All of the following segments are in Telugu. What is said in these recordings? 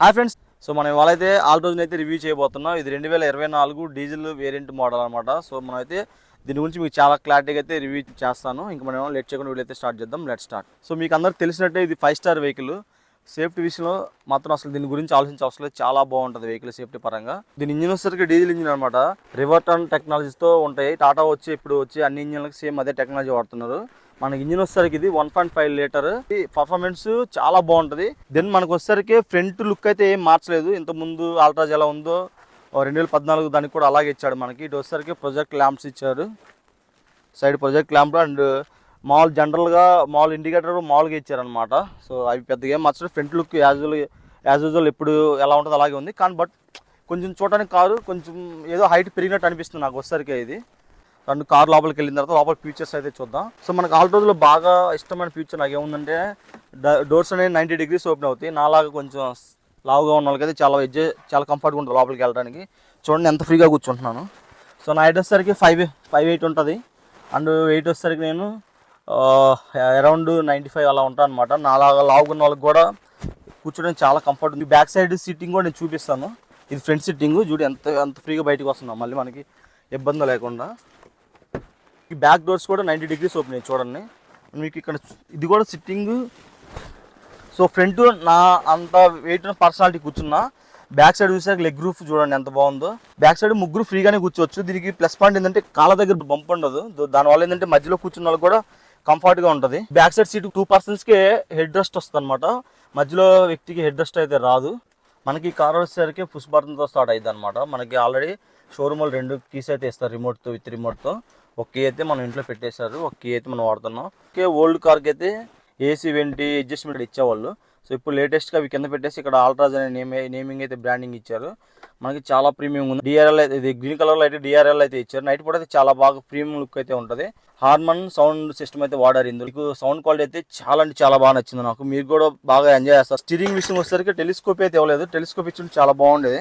Hi friends. సో మనం ఇవాళైతే ఆల్ ఆల్టోజ్ని అయితే రివ్యూ చేయబోతున్నాం. ఇది రెండు వేల ఇరవై నాలుగు డీజిల్ వేరియంట్ మోడల్ అనమాట సో మనం అయితే దీని గురించి మీకు చాలా క్లారిటీగా అయితే రివ్యూ చేస్తాను. ఇంకా మనం లెట్ చేయకుండా వీళ్ళైతే స్టార్ట్ చేద్దాం. Let start. సో మీకు అందరికి తెలిసినట్టే ఇది ఫైవ్ స్టార్ వెహికల్. సేఫ్టీ విషయంలో మాత్రం అసలు దీని గురించి ఆలోచించే అవసరం లేదు. చాలా బాగుంటుంది వెహికల్ సేఫ్టీ పరంగా. దీని ఇంజిన్ వచ్చేసరికి డీజిల్ ఇంజిన్ అనమాట రివర్టర్న్ టెక్నాలజీస్తో ఉంటాయి. టాటా వచ్చి ఇప్పుడు వచ్చి అన్ని ఇంజిన్లకు సేమ్ అదే టెక్నాలజీ వాడుతున్నారు. మనకి ఇంజిన్ వచ్చేసరికి ఇది one point five litre performance చాలా బాగుంటుంది. దెన్ మనకు వచ్చేసరికి ఫ్రంట్ లుక్ అయితే ఏం మార్చలేదు. ఇంత ముందు ఆల్ట్రాజ్ ఎలా ఉందో రెండు వేల పద్నాలుగు దానికి కూడా అలాగే ఇచ్చాడు మనకి. ఇటు వచ్చేసరికి ప్రొజెక్ట్ ల్యాంప్స్ ఇచ్చారు. సైడ్ ప్రొజెక్ట్ ల్యాంప్ అండ్ మాల్ జనరల్గా మాల్ ఇండికేటర్ మాల్గా ఇచ్చారనమాట సో అవి పెద్దగా ఏం మార్చలేదు. Front look usual as usual ఎప్పుడు ఎలా ఉంటుందో అలాగే ఉంది. కానీ బట్ కొంచెం చూడడానికి కారు కొంచెం ఏదో హైట్ పెరిగినట్టు అనిపిస్తుంది నాకు వచ్చేసరికి ఇది. రెండు కార్ లోపలికి వెళ్ళిన తర్వాత లోపల ఫీచర్స్ అయితే చూద్దాం. సో మనకు ఆల్టోజ్లో బాగా ఇష్టమైన ఫీచర్ నాకు ఏముందంటే డోర్స్ అనేవి నైంటీ డిగ్రీస్ ఓపెన్ అవుతాయి. నాలాగా కొంచెం లావుగా ఉన్న వాళ్ళకైతే చాలా ఎడ్జ్ చాలా కంఫర్ట్గా ఉంటుంది లోపలికి వెళ్ళడానికి. చూడండి ఎంత ఫ్రీగా కూర్చుంటున్నాను. సో నా హైట్ వచ్చేసరికి ఫైవ్ ఫైవ్ ఎయిట్ ఉంటుంది. అండ్ వెయిట్ వచ్చేసరికి నేను అరౌండ్ నైంటీ ఫైవ్ అలా ఉంటాను అనమాట నాలాగా లావుగా ఉన్న వాళ్ళకి కూడా కూర్చోడానికి చాలా కంఫర్ట్ ఉంది. బ్యాక్ సైడ్ సీటింగ్ కూడా నేను చూపిస్తాను. ఇది ఫ్రంట్ సిట్టింగ్ చూడు ఎంత ఎంత ఫ్రీగా బయటకు వస్తున్నాం మళ్ళీ మనకి ఇబ్బంది లేకుండా. ఈ బ్యాక్ డోర్స్ కూడా నైంటీ డిగ్రీస్ ఓపెన్ అయ్యి చూడండి. మీకు ఇక్కడ ఇది కూడా సిట్టింగ్ సో ఫ్రంట్ నా అంత వెయిట్ పర్సనాలిటీ కూర్చున్నా. బ్యాక్ సైడ్ చూసాక లెగ్ రూఫ్ చూడండి ఎంత బాగుందో. బ్యాక్ సైడ్ ముగ్గురు ఫ్రీగానే కూర్చోవచ్చు. దీనికి ప్లస్ పాయింట్ ఏంటంటే కాళ్ళ దగ్గర బంప్ ఉండదు. దానివల్ల ఏంటంటే మధ్యలో కూర్చున్న వాళ్ళు కూడా కంఫర్ట్గా ఉంటుంది. బ్యాక్ సైడ్ సీట్ టూ పర్సన్స్కే హెడ్ రెస్ట్ వస్తుంది అనమాట మధ్యలో వ్యక్తికి హెడ్ రెస్ట్ అయితే రాదు. మనకి కార్ వచ్చేసరికి పుష్ బటన్తో స్టార్ట్ అయ్యింది అనమాట మనకి ఆల్రెడీ షోరూమ్ వాళ్ళు రెండు కీస్ అయితే ఇస్తారు రిమోట్తో విత్ రిమోట్తో ఒక కీ అయితే మనం ఇంట్లో పెట్టేశారు. ఒక కీ అయితే మనం వాడుతున్నాం. ఓకే ఓల్డ్ కార్కి అయితే ఏసీ వెంటి అడ్జస్ట్మెంట్ ఇచ్చేవాళ్ళు. సో ఇప్పుడు లేటెస్ట్గా అవి కింద పెట్టేసి ఇక్కడ ఆల్ట్రాజ్ అనే నేమ్ నేమింగ్ అయితే బ్రాండింగ్ ఇచ్చారు. మనకి చాలా ప్రీమియం ఉంది. డిఆర్ఎల్ అయితే ఇది గ్రీన్ కలర్లో అయితే డిఆర్ఎల్ అయితే ఇచ్చారు. నైట్ పూట అయితే చాలా బాగా ప్రీమియం లుక్ అయితే ఉంటుంది. హార్మన్ సౌండ్ సిస్టమ్ అయితే వాడారు ఇందులో. మీకు సౌండ్ క్వాలిటీ అయితే చాలా అంటే చాలా బాగా నచ్చింది నాకు. మీరు కూడా బాగా ఎంజాయ్ చేస్తారు. స్టీరింగ్ విషయం వచ్చేసరికి టెలిస్కోప్ అయితే ఇవ్వలేదు. టెలిస్కోప్ ఇచ్చి చాలా బాగుండేది.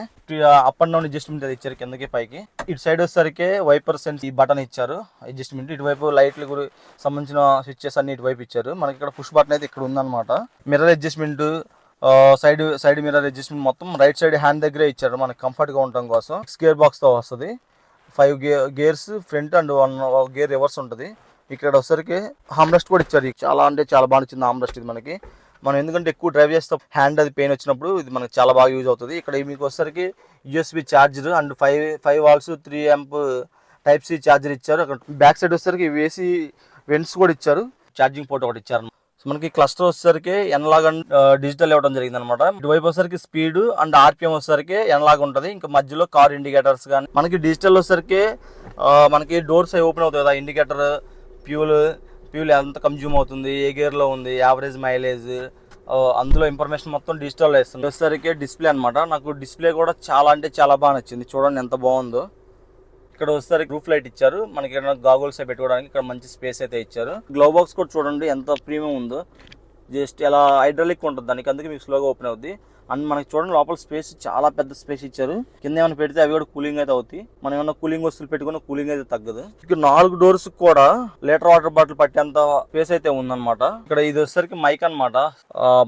అప్ అండ్ డౌన్ అడ్జస్ట్మెంట్ అది ఇచ్చారు కిందకి పైకి. ఇటు సైడ్ వచ్చేసరికి వైపర్ సెన్స్ ఈ బటన్ ఇచ్చారు. అడ్జస్ట్మెంట్ ఇటువైపు లైట్ల గురి సంబంధించిన స్విచ్చెస్ అన్ని ఇటువైపు ఇచ్చారు. మనకి ఇక్కడ పుష్ బటన్ అయితే ఇక్కడ ఉందన్నమాట. Mirror adjustment side side mirror adjustment మొత్తం రైట్ సైడ్ హ్యాండ్ దగ్గరే ఇచ్చారు. మనకి కంఫర్ట్గా ఉండటం కోసం. స్కేర్ బాక్స్తో వస్తుంది. Five ge gears front and one gear reverse ఉంటుంది. ఇక్కడ వచ్చరికి హామ్రెస్ట్ కూడా ఇచ్చారు. చాలా అంటే చాలా బాగా నచ్చింది హామ్రెస్ట్ ఇది మనకి. మనం ఎందుకంటే ఎక్కువ డ్రైవ్ చేస్తే హ్యాండ్ అది పెయిన్ వచ్చినప్పుడు ఇది మనకి చాలా బాగా యూజ్ అవుతుంది. ఇక్కడ మీకు వచ్చరికి USB charger and five five watts three amp type C charger ఇచ్చారు. అక్కడ బ్యాక్ సైడ్ వచ్చేసరికి వేసి వెంట్స్ కూడా ఇచ్చారు. ఛార్జింగ్ పోర్ట్ ఒకటి ఇచ్చారు. మనకి క్లస్టర్ వచ్చేసరికి ఎనలాగ్ డిజిటల్ ఇవ్వడం జరిగింది అనమాట ఇటువైపు వచ్చేసరికి స్పీడ్ అండ్ ఆర్పిఎం వచ్చేసరికి ఎనలాగ్ ఉంటుంది. ఇంకా మధ్యలో కార్ ఇండికేటర్స్ కానీ మనకి డిజిటల్ వచ్చేసరికి మనకి డోర్స్ అవి ఓపెన్ అవుతాయి కదా ఇండికేటర్ ఫ్యూల్ ఫ్యూల్ ఎంత కన్జ్యూమ్ అవుతుంది ఏ గేర్లో ఉంది యావరేజ్ మైలేజ్ అందులో ఇన్ఫర్మేషన్ మొత్తం డిజిటల్ వేస్తుంది వచ్చేసరికి డిస్ప్లే అనమాట. నాకు డిస్ప్లే కూడా చాలా అంటే చాలా బాగా నచ్చింది. చూడండి ఎంత బాగుందో. ఇక్కడ వచ్చేసరికి రూఫ్ లైట్ ఇచ్చారు. మనకి ఏదైనా గాగుల్స్ పెట్టుకోవడానికి ఇక్కడ మంచి స్పేస్ అయితే ఇచ్చారు. గ్లో బాక్స్ కూడా చూడండి ఎంత ప్రీమియం ఉందో. జస్ట్ ఎలా హైడ్రాలిక్ ఉంటుంది దానికి అందుకే మీకు స్లోగా ఓపెన్ అవుద్ది. అండ్ మనకి చూడండి లోపల స్పేస్ చాలా పెద్ద స్పేస్ ఇచ్చారు. కింద ఏమైనా పెడితే అవి కూడా కూలింగ్ అయితే అవుతాయి. మనం ఏమైనా కూలింగ్ వస్తువులు పెట్టుకున్న కూలింగ్ అయితే తగ్గదు. ఇక్కడ నాలుగు డోర్స్ కూడా లీటర్ వాటర్ బాటిల్ పట్టేంత స్పేస్ అయితే ఉందన్నమాట. ఇక్కడ ఇది వచ్చేసరికి మైక్ అనమాట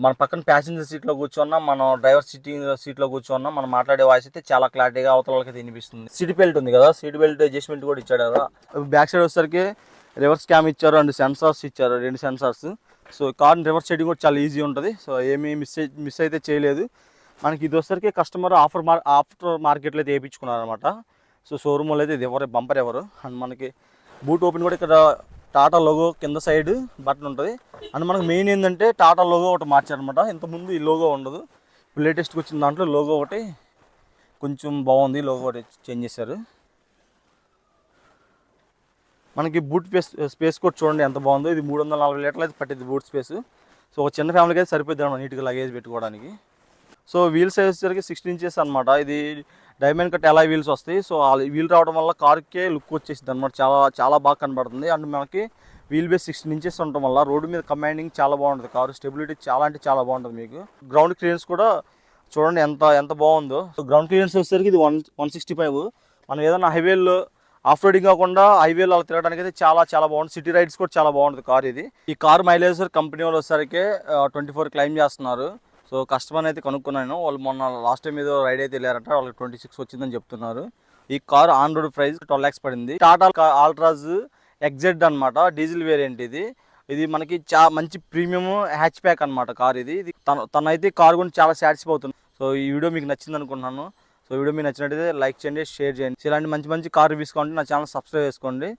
మన పక్కన ప్యాసింజర్ సీట్లో కూర్చున్నా మనం డ్రైవర్ సీటింగ్ సీట్లో కూర్చున్నా మనం మాట్లాడే వాయిస్ అయితే చాలా క్లారిటీగా అవతల వాళ్ళకి వినిపిస్తుంది. సీట్ బెల్ట్ ఉంది కదా సీట్ బెల్ట్ అడ్జస్ట్మెంట్ కూడా ఇచ్చాడు కదా. బ్యాక్ సైడ్ వచ్చేసరికి రివర్స్ క్యామ్ ఇచ్చారు అండ్ సెన్సార్స్ ఇచ్చారు రెండు సెన్సార్స్ సో కార్ రివర్స్ చేయడం కూడా చాలా ఈజీ ఉంటుంది. సో ఏమీ మిస్ మిస్ అయితే చేయలేదు. మనకి ఇది వచ్చేసరికి కస్టమర్ ఆఫర్ మార్ ఆఫ్టర్ మార్కెట్లో అయితే వేయించుకున్నారు అనమాట సో షోరూమ్ వాళ్ళు అయితే ఇది ఎవరు బంపర్ ఎవరు? అండ్ మనకి బూట్ ఓపెన్ కూడా ఇక్కడ టాటా లోగో కింద సైడ్ బటన్ ఉంటుంది. అండ్ మనకు మెయిన్ ఏంటంటే టాటా లోగో ఒకటి మార్చారనమాట ఇంతకుముందు ఈ లోగో ఉండదు. లేటెస్ట్గా వచ్చిన దాంట్లో లోగో ఒకటి కొంచెం బాగుంది. లోగో ఒకటి చేంజ్ చేశారు. మనకి బూట్ స్పేస్ స్పేస్ కూడా చూడండి ఎంత బాగుందో. ఇది మూడు వందల నలభై లీటర్లు అయితే పట్టింది బూట్ స్పేస్. సో ఒక చిన్న ఫ్యామిలీకి అయితే సరిపోద్ది అనమాట నీట్గా లగేజ్ పెట్టుకోవడానికి. సో వీల్ సైజ్ వచ్చేసరికి సిక్స్టీన్ ఇంచెస్ అనమాట ఇది డైమండ్ కట్ ఎలా వీల్స్ వస్తాయి. సో ఆ వీల్ రావడం వల్ల కార్కే లుక్ వచ్చేసింది అనమాట చాలా చాలా బాగా కనబడుతుంది. అండ్ మనకి వీల్ బేస్ సిక్స్టీన్ ఇంచెస్ ఉండటం వల్ల రోడ్డు మీద కమాండింగ్ చాలా బాగుంటుంది. కారు స్టెబిలిటీ చాలా అంటే చాలా బాగుంటుంది మీకు. గ్రౌండ్ క్లియరెన్స్ కూడా చూడండి ఎంత ఎంత బాగుందో. సో గ్రౌండ్ క్లియరెన్స్ వచ్చేసరికి ఇది వన్ వన్ సిక్స్టీ ఫైవ్ మనం ఏదైనా హైవేలో ఆఫ్ రోడింగ్ కాకుండా హైవేలో అలా తిరగడానికి అయితే చాలా చాలా బాగుంది. సిటీ రైడ్స్ కూడా చాలా బాగుంటుంది కార్ ఇది. ఈ కార్ మైలేజ్ కంపెనీ వాళ్ళు వచ్చేసరికి ట్వంటీ ఫోర్ క్లైమ్ చేస్తున్నారు. సో కస్టమర్ అయితే కనుక్కున్నాను వాళ్ళు మొన్న లాస్ట్ టైం ఏదో రైడ్ అయితే వెళ్ళారంట. వాళ్ళకి ట్వంటీ సిక్స్ వచ్చిందని చెప్తున్నారు. ఈ car on road price twelve lakhs పడింది. టాటా ఆల్ట్రాజ్ ఎగ్జెడ్ అనమాట డీజిల్ వేరియంట్ ఇది. ఇది మనకి చా మంచి ప్రీమియం హ్యాచ్ ప్యాక్ అనమాట కార్ ఇది. ఇది తన తనైతే కార్ గురించి చాలా సాటిస్ఫై అవుతుంది. సో ఈ వీడియో మీకు నచ్చింది అనుకుంటున్నాను. సో వీడియో మీకు నచ్చినట్టయితే లైక్ చేయండి షేర్ చేయండి. ఇలాంటి మంచి మంచి కార్ రివ్యూస్ కావాలంటే నా ఛానల్ సబ్స్క్రైబ్ చేసుకోండి.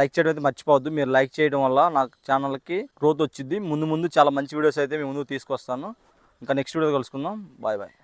లైక్ చేయడం అయితే మర్చిపోవద్దు. మీరు లైక్ చేయడం వల్ల నా ఛానల్కి గ్రోత్ వచ్చింది ముందు ముందు చాలా మంచి వీడియోస్ అయితే మేము ముందుకు తీసుకొస్తాను. ఇంకా నెక్స్ట్ వీడియో కలుసుకుందాం. Bye bye